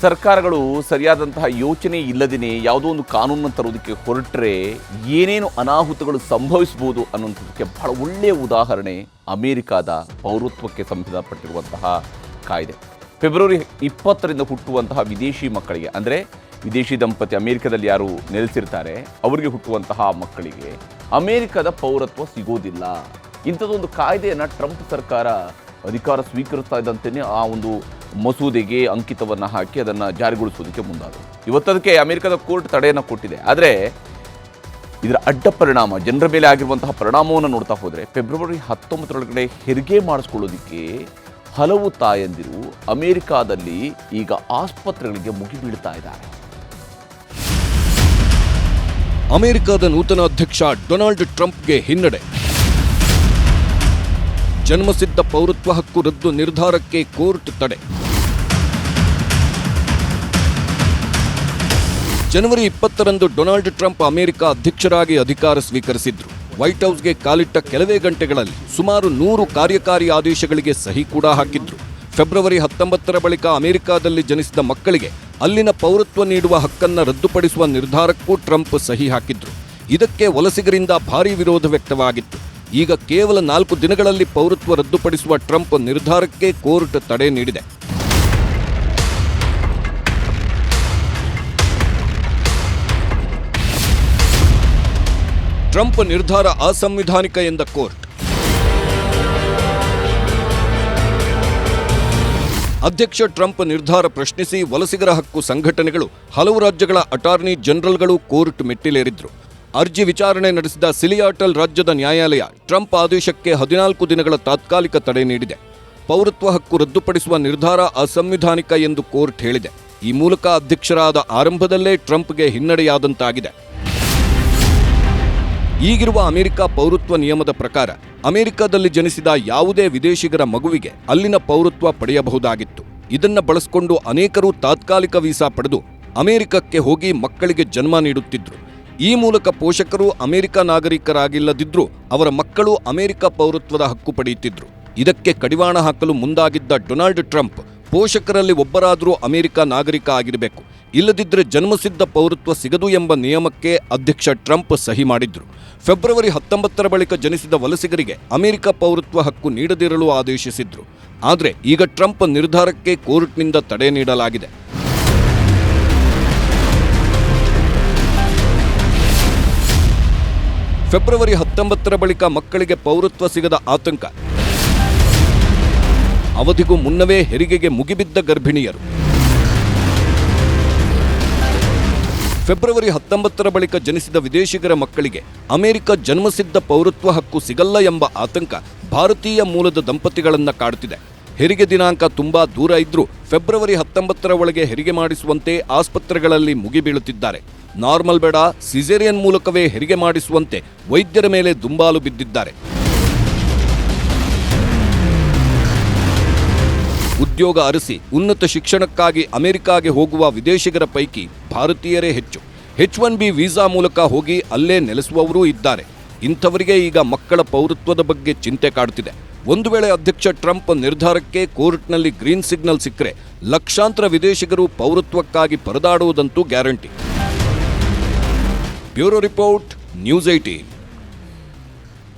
ಸರ್ಕಾರಗಳು ಸರಿಯಾದಂತಹ ಯೋಚನೆ ಇಲ್ಲದೇ ಯಾವುದೋ ಒಂದು ಕಾನೂನನ್ನು ತರೋದಕ್ಕೆ ಹೊರಟ್ರೆ ಏನೇನು ಅನಾಹುತಗಳು ಸಂಭವಿಸಬಹುದು ಅನ್ನುವಂಥದ್ದಕ್ಕೆ ಬಹಳ ಒಳ್ಳೆಯ ಉದಾಹರಣೆ ಅಮೇರಿಕಾದ ಪೌರತ್ವಕ್ಕೆ ಸಂಬಂಧಪಟ್ಟಿರುವಂತಹ ಕಾಯ್ದೆ. ಫೆಬ್ರವರಿ ಇಪ್ಪತ್ತರಿಂದ ಹುಟ್ಟುವಂತಹ ವಿದೇಶಿ ಮಕ್ಕಳಿಗೆ, ಅಂದರೆ ವಿದೇಶಿ ದಂಪತಿ ಅಮೇರಿಕದಲ್ಲಿ ಯಾರು ನೆಲೆಸಿರ್ತಾರೆ, ಅವರಿಗೆ ಹುಟ್ಟುವಂತಹ ಮಕ್ಕಳಿಗೆ ಅಮೇರಿಕದ ಪೌರತ್ವ ಸಿಗೋದಿಲ್ಲ. ಇಂಥದ್ದೊಂದು ಕಾಯ್ದೆಯನ್ನು ಟ್ರಂಪ್ ಸರ್ಕಾರ ಅಧಿಕಾರ ಸ್ವೀಕರಿಸ್ತಾ ಇದ್ದಂತೆಯೇ ಆ ಒಂದು ಮಸೂದೆಗೆ ಅಂಕಿತವನ್ನು ಹಾಕಿ ಅದನ್ನು ಜಾರಿಗೊಳಿಸೋದಕ್ಕೆ ಮುಂದಾದರು. ಇವತ್ತದಕ್ಕೆ ಅಮೆರಿಕದ ಕೋರ್ಟ್ ತಡೆಯನ್ನು ಕೊಟ್ಟಿದೆ. ಆದರೆ ಇದರ ಅಡ್ಡ ಪರಿಣಾಮ ಜನರ ಮೇಲೆ ಆಗಿರುವಂತಹ ಪರಿಣಾಮವನ್ನು ನೋಡ್ತಾ ಹೋದರೆ ಫೆಬ್ರವರಿ ಹತ್ತೊಂಬತ್ತರೊಳಗಡೆ ಹೆರಿಗೆ ಮಾಡಿಸ್ಕೊಳ್ಳೋದಕ್ಕೆ ಹಲವು ತಾಯಂದಿರು ಅಮೆರಿಕಾದಲ್ಲಿ ಈಗ ಆಸ್ಪತ್ರೆಗಳಿಗೆ ಮುಗಿಬೀಳ್ತಾ ಇದ್ದಾರೆ. ಅಮೆರಿಕದ ನೂತನ ಅಧ್ಯಕ್ಷ ಡೊನಾಲ್ಡ್ ಟ್ರಂಪ್ಗೆ ಹಿನ್ನಡೆ. ಜನ್ಮಸಿದ್ಧ ಪೌರತ್ವ ಹಕ್ಕು ರದ್ದು ನಿರ್ಧಾರಕ್ಕೆ ಕೋರ್ಟ್ ತಡೆ. ಜನವರಿ ಇಪ್ಪತ್ತರಂದು ಡೊನಾಲ್ಡ್ ಟ್ರಂಪ್ ಅಮೆರಿಕ ಅಧ್ಯಕ್ಷರಾಗಿ ಅಧಿಕಾರ ಸ್ವೀಕರಿಸಿದ್ರು. ವೈಟ್ ಹೌಸ್ಗೆ ಕಾಲಿಟ್ಟ ಕೆಲವೇ ಗಂಟೆಗಳಲ್ಲಿ ಸುಮಾರು ನೂರು ಕಾರ್ಯಕಾರಿ ಆದೇಶಗಳಿಗೆ ಸಹಿ ಕೂಡ ಹಾಕಿದ್ರು. ಫೆಬ್ರವರಿ ಹತ್ತೊಂಬತ್ತರ ಬಳಿಕ ಅಮೆರಿಕಾದಲ್ಲಿ ಜನಿಸಿದ ಮಕ್ಕಳಿಗೆ ಅಲ್ಲಿನ ಪೌರತ್ವ ನೀಡುವ ಹಕ್ಕನ್ನು ರದ್ದುಪಡಿಸುವ ನಿರ್ಧಾರಕ್ಕೂ ಟ್ರಂಪ್ ಸಹಿ ಹಾಕಿದ್ರು. ಇದಕ್ಕೆ ವಲಸಿಗರಿಂದ ಭಾರೀ ವಿರೋಧ ವ್ಯಕ್ತವಾಗಿತ್ತು. ಈಗ ಕೇವಲ ನಾಲ್ಕು ದಿನಗಳಲ್ಲಿ ಪೌರತ್ವ ರದ್ದುಪಡಿಸುವ ಟ್ರಂಪ್ ನಿರ್ಧಾರಕ್ಕೆ ಕೋರ್ಟ್ ತಡೆ ನೀಡಿದೆ. ಟ್ರಂಪ್ ನಿರ್ಧಾರ ಅಸಂವಿಧಾನಿಕ ಎಂದ ಕೋರ್ಟ್. ಅಧ್ಯಕ್ಷ ಟ್ರಂಪ್ ನಿರ್ಧಾರ ಪ್ರಶ್ನಿಸಿ ವಲಸಿಗರ ಹಕ್ಕು ಸಂಘಟನೆಗಳು ಹಲವು ರಾಜ್ಯಗಳ ಅಟಾರ್ನಿ ಜನರಲ್ಗಳು ಕೋರ್ಟ್ ಮೆಟ್ಟಿಲೇರಿದ್ರು. ಅರ್ಜಿ ವಿಚಾರಣೆ ನಡೆಸಿದ ಸಿಲಿಯಾಟಲ್ ರಾಜ್ಯದ ನ್ಯಾಯಾಲಯ ಟ್ರಂಪ್ ಆದೇಶಕ್ಕೆ ಹದಿನಾಲ್ಕು ದಿನಗಳ ತಾತ್ಕಾಲಿಕ ತಡೆ ನೀಡಿದೆ. ಪೌರತ್ವ ಹಕ್ಕು ರದ್ದುಪಡಿಸುವ ನಿರ್ಧಾರ ಅಸಂವಿಧಾನಿಕ ಎಂದು ಕೋರ್ಟ್ ಹೇಳಿದೆ. ಈ ಮೂಲಕ ಅಧ್ಯಕ್ಷರಾದ ಆರಂಭದಲ್ಲೇ ಟ್ರಂಪ್ಗೆ ಹಿನ್ನಡೆಯಾದಂತಾಗಿದೆ. ಈಗಿರುವ ಅಮೆರಿಕ ಪೌರತ್ವ ನಿಯಮದ ಪ್ರಕಾರ ಅಮೆರಿಕದಲ್ಲಿ ಜನಿಸಿದ ಯಾವುದೇ ವಿದೇಶಿಗರ ಮಗುವಿಗೆ ಅಲ್ಲಿನ ಪೌರತ್ವ ಪಡೆಯಬಹುದಾಗಿತ್ತು. ಇದನ್ನು ಬಳಸಿಕೊಂಡು ಅನೇಕರು ತಾತ್ಕಾಲಿಕ ವೀಸಾ ಪಡೆದು ಅಮೆರಿಕಕ್ಕೆ ಹೋಗಿ ಮಕ್ಕಳಿಗೆ ಜನ್ಮ ನೀಡುತ್ತಿದ್ದರು ಈ ಮೂಲಕ ಪೋಷಕರು ಅಮೆರಿಕ ನಾಗರಿಕರಾಗಿಲ್ಲದಿದ್ದರೂ ಅವರ ಮಕ್ಕಳು ಅಮೆರಿಕ ಪೌರತ್ವದ ಹಕ್ಕು ಪಡೆಯುತ್ತಿದ್ದರು ಇದಕ್ಕೆ ಕಡಿವಾಣ ಹಾಕಲು ಮುಂದಾಗಿದ್ದ ಡೊನಾಲ್ಡ್ ಟ್ರಂಪ್ ಪೋಷಕರಲ್ಲಿ ಒಬ್ಬರಾದರೂ ಅಮೆರಿಕ ನಾಗರಿಕ ಆಗಿರಬೇಕು. ಇಲ್ಲದಿದ್ದರೆ ಜನ್ಮಸಿದ್ಧ ಪೌರತ್ವ ಸಿಗದು ಎಂಬ ನಿಯಮಕ್ಕೆ ಅಧ್ಯಕ್ಷ ಟ್ರಂಪ್ ಸಹಿ ಮಾಡಿದ್ರು. ಫೆಬ್ರವರಿ ಹತ್ತೊಂಬತ್ತರ ಬಳಿಕ ಜನಿಸಿದ ವಲಸಿಗರಿಗೆ ಅಮೆರಿಕ ಪೌರತ್ವ ಹಕ್ಕು ನೀಡದಿರಲು ಆದೇಶಿಸಿದ್ರು. ಆದರೆ ಈಗ ಟ್ರಂಪ್ ನಿರ್ಧಾರಕ್ಕೆ ಕೋರ್ಟ್ನಿಂದ ತಡೆ ನೀಡಲಾಗಿದೆ. ಫೆಬ್ರವರಿ ಹತ್ತೊಂಬತ್ತರ ಬಳಿಕ ಮಕ್ಕಳಿಗೆ ಪೌರತ್ವ ಸಿಗದ ಆತಂಕ. ಅವಧಿಗೂ ಮುನ್ನವೇ ಹೆರಿಗೆಗೆ ಮುಗಿಬಿದ್ದ ಗರ್ಭಿಣಿಯರು. ಫೆಬ್ರವರಿ ಹತ್ತೊಂಬತ್ತರ ಬಳಿಕ ಜನಿಸಿದ ವಿದೇಶಿಗರ ಮಕ್ಕಳಿಗೆ ಅಮೆರಿಕ ಜನ್ಮಸಿದ್ಧ ಪೌರತ್ವ ಹಕ್ಕು ಸಿಗಲ್ಲ ಎಂಬ ಆತಂಕ ಭಾರತೀಯ ಮೂಲದ ದಂಪತಿಗಳನ್ನು ಕಾಡುತ್ತಿದೆ. ಹೆರಿಗೆ ದಿನಾಂಕ ತುಂಬಾ ದೂರ ಇದ್ರೂ ಫೆಬ್ರವರಿ ಹತ್ತೊಂಬತ್ತರ ಒಳಗೆ ಹೆರಿಗೆ ಮಾಡಿಸುವಂತೆ ಆಸ್ಪತ್ರೆಗಳಲ್ಲಿ ಮುಗಿಬೀಳುತ್ತಿದ್ದಾರೆ. ನಾರ್ಮಲ್ ಬೇಡ ಸಿಜೇರಿಯನ್ ಮೂಲಕವೇ ಹೆರಿಗೆ ಮಾಡಿಸುವಂತೆ ವೈದ್ಯರ ಮೇಲೆ ದುಂಬಾಲು ಬಿದ್ದಿದ್ದಾರೆ. ಉದ್ಯೋಗ ಅರಸಿ ಉನ್ನತ ಶಿಕ್ಷಣಕ್ಕಾಗಿ ಅಮೆರಿಕಾಗೆ ಹೋಗುವ ವಿದೇಶಿಗರ ಪೈಕಿ ಭಾರತೀಯರೇ ಹೆಚ್ಚು. ಹೆಚ್ ಒನ್ ಬಿ ವೀಸಾ ಮೂಲಕ ಹೋಗಿ ಅಲ್ಲೇ ನೆಲೆಸುವವರೂ ಇದ್ದಾರೆ. ಇಂಥವರಿಗೆ ಈಗ ಮಕ್ಕಳ ಪೌರತ್ವದ ಬಗ್ಗೆ ಚಿಂತೆ ಕಾಡುತ್ತಿದೆ ಒಂದು ವೇಳೆ ಅಧ್ಯಕ್ಷ ಟ್ರಂಪ್ ನಿರ್ಧಾರಕ್ಕೆ ಕೋರ್ಟ್ನಲ್ಲಿ ಗ್ರೀನ್ ಸಿಗ್ನಲ್ ಸಿಕ್ಕರೆ ಲಕ್ಷಾಂತರ ವಿದೇಶಿಗರು ಪೌರತ್ವಕ್ಕಾಗಿ ಪರದಾಡುವುದಂತೂ guarantee. Bureau report, news eighteen